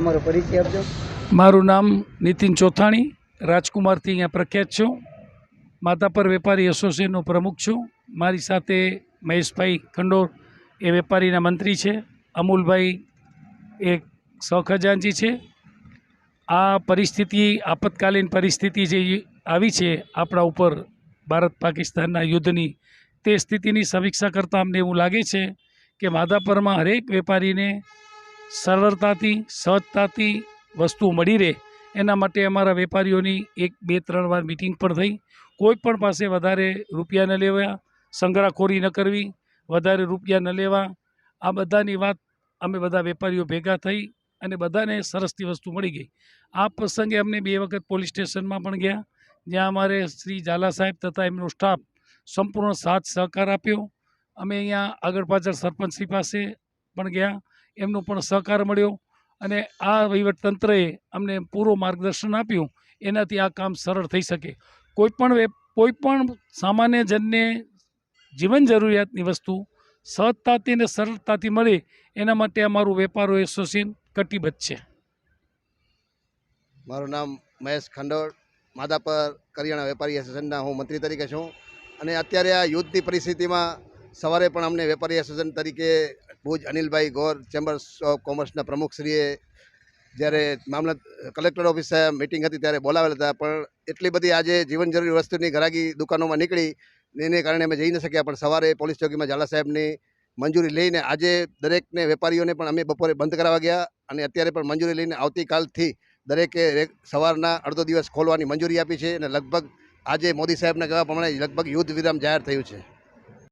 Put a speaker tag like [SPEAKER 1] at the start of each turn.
[SPEAKER 1] તમારો પરિચય આપજો.
[SPEAKER 2] મારું નામ નીતિન ચોથાણી, રાજકુમારથી અહીંયા પ્રખ્યાત છું. માધાપર વેપારી એસોસિએશનનો પ્રમુખ છું. મારી સાથે મહેશભાઈ ખંડોર એ વેપારીના મંત્રી છે. અમૂલભાઈ એ સહખજાનજી છે. આ પરિસ્થિતિ, આપતકાલીન પરિસ્થિતિ જે આવી છે આપણા ઉપર ભારત પાકિસ્તાનના યુદ્ધની, તે સ્થિતિની સમીક્ષા કરતાં અમને એવું લાગે છે કે માધાપરમાં હરેક વેપારીને સરળતાથી, સહજતાથી વસ્તુ મળી રહે. એના માટે અમારા વેપારીઓની એક, બે, ત્રણ વાર મિટિંગ પણ થઈ. કોઈ પણ પાસે વધારે રૂપિયા ન લેવા સંગ્રહખોરી ન કરવી, વધારે રૂપિયા ન લેવા. આ બધાની વાત અમે બધા વેપારીઓ ભેગા થઈ અને બધાને સરસથી વસ્તુ મળી ગઈ. આ પ્રસંગે અમને બે વખત પોલીસ સ્ટેશનમાં પણ ગયા, જ્યાં અમારે શ્રી ઝાલા સાહેબ તથા એમનો સ્ટાફ સંપૂર્ણ સાથ સહકાર આપ્યો. અમે અહીંયા આગળ પાછળ સરપંચશ્રી પાસે પણ ગયા. એમનો પણ સહકાર મળ્યો અને આ વહીવટતંત્રએ અમને પૂરો માર્ગદર્શન આપ્યું. એનાથી આ કામ સરળ થઈ શકે. કોઈપણ કોઈપણ સામાન્ય જનને જીવન જરૂરિયાતની વસ્તુ સહજતાથી અને સરળતાથી મળે, એના માટે અમારું વેપારો એસોસિએશન કટિબદ્ધ છે.
[SPEAKER 3] મારું નામ મહેશ ખંડોળ, માધાપર કરિયાણા વેપારી એસોસિએશનના હું મંત્રી તરીકે છું. અને અત્યારે આ યુદ્ધની પરિસ્થિતિમાં સવારે પણ અમને વેપારી એસોસિએશન તરીકે ભુજ અનિલભાઈ ગોર ચેમ્બર્સ ઓફ કોમર્સના પ્રમુખશ્રીએ જ્યારે મામલત કલેક્ટર ઓફિસે મિટિંગ હતી ત્યારે બોલાવેલા હતા, પણ એટલી બધી આજે જીવન જરૂરી વસ્તુની ઘરાગી દુકાનોમાં નીકળી એને કારણે અમે જઈ ન શક્યા, પણ સવારે પોલીસ ચોકીમાં ઝાલા સાહેબની મંજૂરી લઈને આજે દરેકને વેપારીઓને પણ અમે બપોરે બંધ કરાવવા ગયા અને અત્યારે પણ મંજૂરી લઈને આવતીકાલથી દરેકે સવારના અડધો દિવસ ખોલવાની મંજૂરી આપી છે અને લગભગ આજે મોદી સાહેબના કહેવા પ્રમાણે લગભગ યુદ્ધ વિરામ જાહેર થયું છે.